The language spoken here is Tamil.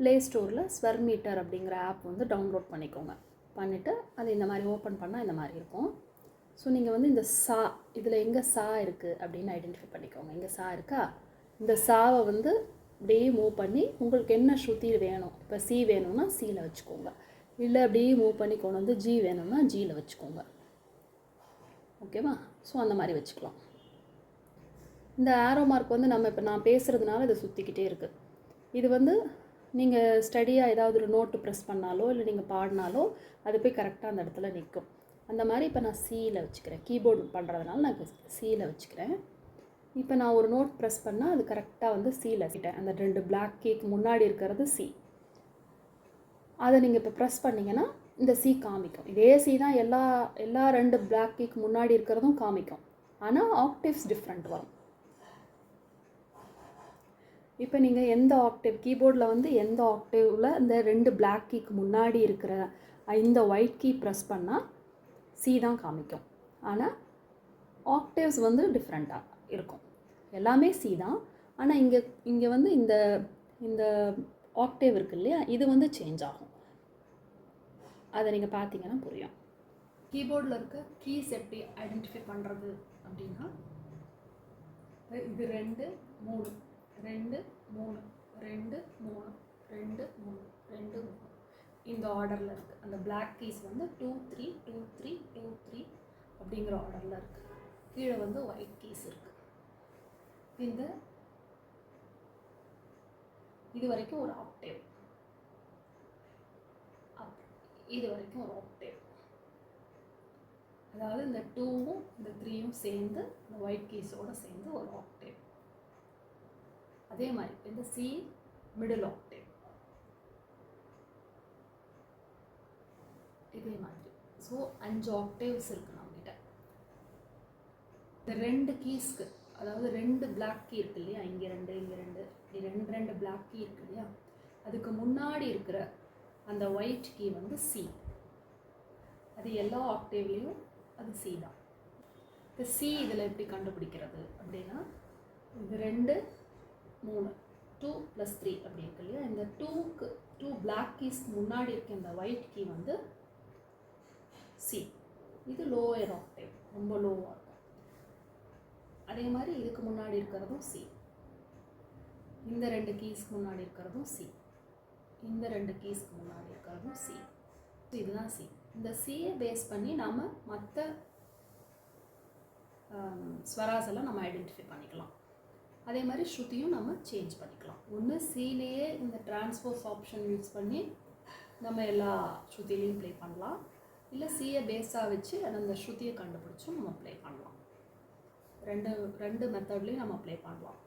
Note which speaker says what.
Speaker 1: ப்ளே ஸ்டோரில் ஸ்வர் மீட்டர் அப்படிங்கிற ஆப் வந்து டவுன்லோட் பண்ணிக்கோங்க. பண்ணிவிட்டு அது இந்த மாதிரி ஓப்பன் பண்ணால் இந்த மாதிரி இருக்கும். ஸோ நீங்கள் வந்து இந்த சா இதில் எங்கே சா இருக்குது அப்படின்னு ஐடென்டிஃபை பண்ணிக்கோங்க. இங்கே சா இருக்கா? இந்த சாவை வந்து அப்படியே மூவ் பண்ணி உங்களுக்கு என்ன ஸ்ருதி வேணும்? இப்போ சி வேணும்னா சியில் வச்சுக்கோங்க. இல்லை அப்படியே மூவ் பண்ணி கொண்டு வந்து ஜி வேணும்னா ஜியில் வச்சுக்கோங்க. ஓகேவா ஸோ அந்த மாதிரி வச்சுக்கலாம். இந்த ஆரோ மார்க் வந்து நம்ம இப்போ நான் பேசுகிறதுனால இதை சுற்றிக்கிட்டே இருக்குது இது வந்து நீங்கள் ஸ்டடியாக ஏதாவது ஒரு நோட்டு ப்ரெஸ் பண்ணாலோ இல்லை நீங்கள் பாடினாலோ அது போய் கரெக்டாக அந்த இடத்துல நிற்கும். அந்த மாதிரி இப்போ நான் சியில் வச்சுக்கிறேன். கீபோர்டு பண்ணுறதுனால நான் சியில் வச்சுக்கிறேன். இப்போ நான் ஒரு நோட் ப்ரெஸ் பண்ணால் அது கரெக்டாக வந்து சியில் வச்சுட்டேன். அந்த ரெண்டு பிளாக் கேக் முன்னாடி இருக்கிறது சி அதை நீங்கள் இப்போ ப்ரெஸ் பண்ணிங்கன்னா இந்த சி காமிக்கும். இதே சி தான் எல்லா எல்லா ரெண்டு பிளாக் கேக் முன்னாடி இருக்கிறதும் காமிக்கும். ஆனால் ஆக்டிவ்ஸ் டிஃப்ரெண்ட் வரும். இப்போ நீங்கள் எந்த ஆக்டிவ் கீபோர்டில் வந்து எந்த ஆக்டிவில் இந்த ரெண்டு பிளாக் கீக்கு முன்னாடி இருக்கிற இந்த ஒயிட் கீ ப்ரெஸ் பண்ணால் சி தான் காமிக்கும். ஆனால் ஆக்டிவ்ஸ் வந்து டிஃப்ரெண்ட்டாக இருக்கும். எல்லாமே சி தான். ஆனால் இங்கே இங்கே வந்து இந்த இந்த ஆக்டேவ் இருக்கு இல்லையா இது வந்து சேஞ்ச் ஆகும். அதை நீங்கள் பார்த்தீங்கன்னா புரியும். கீபோர்டில் இருக்க கீஸ் எப்படி ஐடென்டிஃபை பண்ணுறது அப்படின்னா இது ரெண்டு மூணு. ரெண்டு மூணு ரெண்டு மூணு ரெண்டு மூணு ரெண்டு மூணு. இந்த ஆர்டரில் இருக்குது அந்த பிளாக் கீஸ் வந்து two three two three two three அப்படிங்கிற ஆர்டரில் இருக்குது கீழே வந்து ஒயிட் கீஸ் இருக்குது இந்த இது வரைக்கும் ஒரு ஆக்டேவ் இது வரைக்கும் ஒரு ஆக்டேவ் அதாவது இந்த டூவும் இந்த த்ரீயும் சேர்ந்து இந்த ஒயிட் கீஸோடு சேர்ந்து ஒரு ஆக்டேவ் அதே மாதிரி இந்த சி மிடில் ஆக்டேவ் இதே மாதிரி. ஸோ அஞ்சு ஆக்டேவ்ஸ் இருக்குது நம்மகிட்ட. இந்த ரெண்டு கீஸ்க்கு அதாவது ரெண்டு பிளாக் கீ இருக்கு இல்லையா? இங்கே ரெண்டு இங்கே ரெண்டு இப்படி ரெண்டு ரெண்டு பிளாக் கீ இருக்கு இல்லையா? அதுக்கு முன்னாடி இருக்கிற அந்த ஒயிட் கீ வந்து சி அது எல்லா ஆக்டேவ்லேயும் அது சி தான். இப்போ சி இதில் எப்படி கண்டுபிடிக்கிறது அப்படின்னா இது ரெண்டு மூணு. டூ ப்ளஸ் த்ரீ அப்படி இருக்கு இல்லையா? இந்த டூக்கு டூ பிளாக் கீஸ் முன்னாடி இருக்க இந்த ஒயிட் கீ வந்து சி இது லோயர் ஆக்டைவ் ரொம்ப லோவாக இருக்கும். அதே மாதிரி இதுக்கு முன்னாடி இருக்கிறதும் சி இந்த ரெண்டு கீஸ்க்கு முன்னாடி இருக்கிறதும் சி இந்த ரெண்டு கீஸ்க்கு முன்னாடி இருக்கிறதும் சி இதுதான் சி இந்த சியை பேஸ் பண்ணி நாம் மற்ற ஸ்வராஸ் எல்லாம் நம்ம ஐடென்டிஃபை பண்ணிக்கலாம். அதே மாதிரி ஸ்ருதியும் நம்ம சேஞ்ச் பண்ணிக்கலாம். ஒன்று சீலேயே இந்த டிரான்ஸ்போஸ் ஆப்ஷன் யூஸ் பண்ணி நம்ம எல்லா ஸ்ருதிலையும் ப்ளே பண்ணலாம். இல்லை சியை பேஸாக வச்சு அந்த ஸ்ருதியை கண்டுபிடிச்சும் நம்ம ப்ளே பண்ணலாம். ரெண்டு ரெண்டு மெத்தட்லேயும் நம்ம ப்ளே பண்ணலாம்.